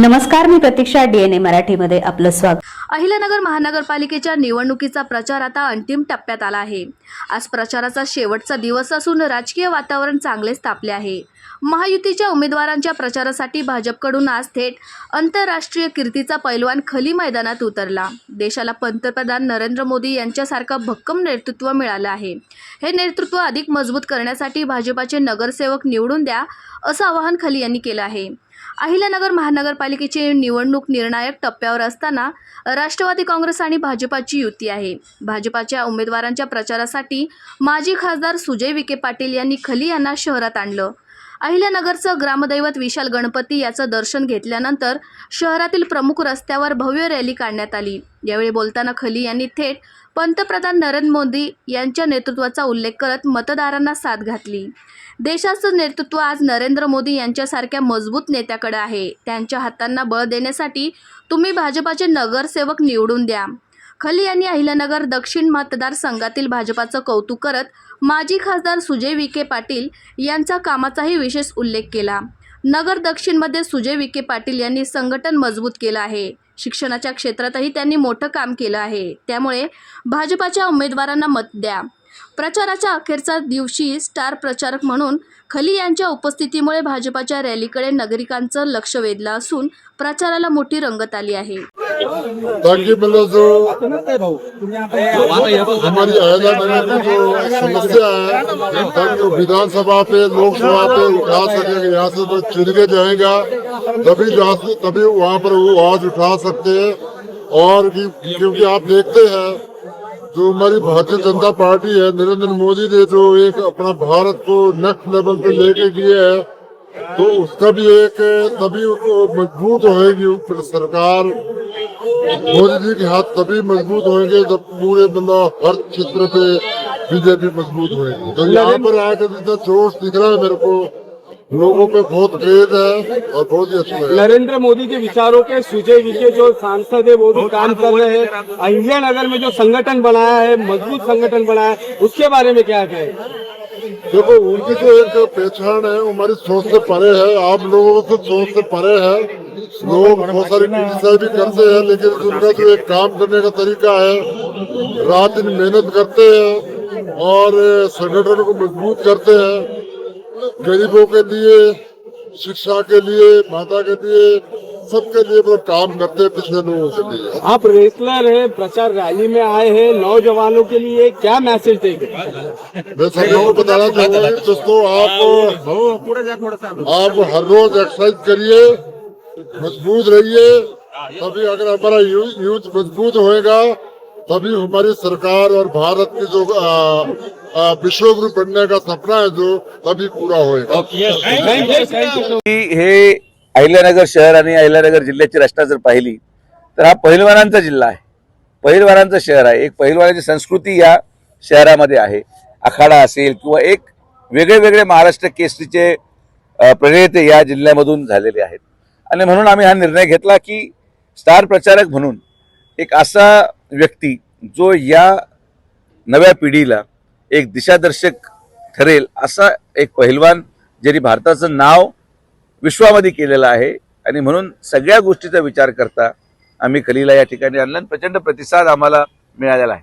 नमस्कार मी प्रतीक्षा डीएनए मराठीमध्ये आपलं स्वागत. अहिल्यानगर महानगरपालिकेच्या निवडणुकीचा प्रचार आता अंतिम टप्प्यात आला आहे. आज प्रचाराचा शेवटचा दिवस असून राजकीय वातावरण चांगलेच तापले आहे. महायुतीच्या उमेदवारांच्या प्रचारासाठी भाजपकडून आज थेट आंतरराष्ट्रीय कीर्तीचा पैलवान खली मैदानात उतरला. देशाला पंतप्रधान नरेंद्र मोदी यांच्यासारखं भक्कम नेतृत्व मिळालं आहे. हे नेतृत्व अधिक मजबूत करण्यासाठी भाजपाचे नगरसेवक निवडून द्या असं आवाहन खली यांनी केलं आहे. अहिल्यानगर महानगरपालिकेची निवडणूक निर्णायक टप्प्यावर असताना राष्ट्रवादी काँग्रेस आणि भाजपाची युती आहे. भाजपाच्या उमेदवारांच्या प्रचारासाठी माजी खासदार सुजय विखे पाटील यांनी खली यांना शहरात आणलं. अहिल्यानगरचं ग्रामदैवत विशाल गणपती याचं दर्शन घेतल्यानंतर शहरातील प्रमुख रस्त्यावर भव्य रॅली काढण्यात आली. यावेळी बोलताना खली यांनी थेट पंतप्रधान नरेंद्र मोदी यांच्या नेतृत्वाचा उल्लेख करत मतदारांना साथ घातली. देशाचं नेतृत्व आज नरेंद्र मोदी यांच्यासारख्या मजबूत नेत्याकडे आहे. त्यांच्या हातांना बळ देण्यासाठी तुम्ही भाजपाचे नगरसेवक निवडून द्या. खली यांनी अहिल्यानगर दक्षिण मतदारसंघातील भाजपाचं कौतुक करत माजी खासदार सुजय विखे पाटील यांचा कामाचाही विशेष उल्लेख केला. नगर दक्षिणमध्ये सुजय विखे पाटील यांनी संघटन मजबूत केलं आहे. शिक्षणाच्या क्षेत्रातही त्यांनी मोठं काम केलं आहे. त्यामुळे भाजपाच्या उमेदवारांना मत द्या. प्रचाराच्या अखेरच्या दिवशी स्टार प्रचारक म्हणून खली यांच्या उपस्थितीमुळे भाजपाच्या रॅलीकडे नागरिकांचं लक्ष वेधलं असून प्रचाराला मोठी रंगत आली आहे. ताकि मतलब जो हमारी अहमदाबाद में जो समस्या है विधानसभा पे, लोकसभा पे उठा सके यहाँ से तो चुन के जाएगा। तभी तभी वहाँ पर वो आवाज़ उठा सकते हैं। और क्योंकि आप देखते हैं, जो हमारी भारतीय जनता पार्टी है, नरेंद्र मोदी ने जो एक अपना भारत को नेक्स्ट लेवल पे लेके गए है तो उसका भी एक तभी मज़बूत होएगी सरकार। मोदी जी के हाथ तभी मज़बूत होंगे जब पूरे बंदा हर क्षेत्र पे बीजेपी मज़बूत होएगी। तो यहाँ पर आकर जितना जोश दिख रहा है मेरे को। लोगों पे बहुत क्रेज है और बहुत ही अच्छा है। नरेंद्र मोदी के विचारों के सुजय विखे जो सांसद है वो भी काम कर रहे हैं। अहिल्या नगर में जो संगठन बनाया है मज़बूत संगठन बनाया है उसके बारे में क्या कहें? देखो उनकी जो एक पहचान है वो हमारी सोच से परे है। आप लोगों को सोच से परे है। लोग बहुत सारी क्रिटिसाइज भी करते हैं लेकिन उनका जो एक काम करने का तरीका है रात दिन मेहनत करते हैं और संगठन को मज़बूत करते हैं। गरीबों के लिए शिक्षा के लिए माता के लिए सबके लिए वो काम करते हैं पिछले लोगों के लिए। आप रेसलर हैं प्रचार रैली में आए हैं नौजवानों के लिए क्या मैसेज देंगे? मैं सभी को बताना चाहूँगा दोस्तों आप आप हर रोज एक्सरसाइज करिए मज़बूत रहिए तभी अगर हमारा यूथ मज़बूत होएगा तभी हमारी सरकार और भारत की जो आ, आ, विश्व गुरु बनने का सपना है जो पूरा की हे अहिल्यानगर शहर आणि अहिल्यानगर जिल्ह्याची रचना जर पाहिली तर हा पहिलवानांचा जिल्हा आहे. पहिलवानांचं शहर आहे. एक पहिलवानाची संस्कृती या शहरामध्ये आहे. आखाडा असेल किंवा एक वेगळे वेगळे महाराष्ट्र केसरीचे प्रणेते या जिल्ह्यामधून झालेले आहेत. आणि म्हणून आम्ही हा निर्णय घेतला की स्टार प्रचारक म्हणून एक असा व्यक्ती जो या नव्या पिढीला एक दिशादर्शक ठरेल असा एक पहिलवान ज्यांनी भारताचं नाव विश्वामध्ये केलेलं आहे. आणि म्हणून सगळ्या गोष्टीचा विचार करता आम्ही कलीला या ठिकाणी आणलं प्रचंड प्रतिसाद आम्हाला मिळालेला आहे.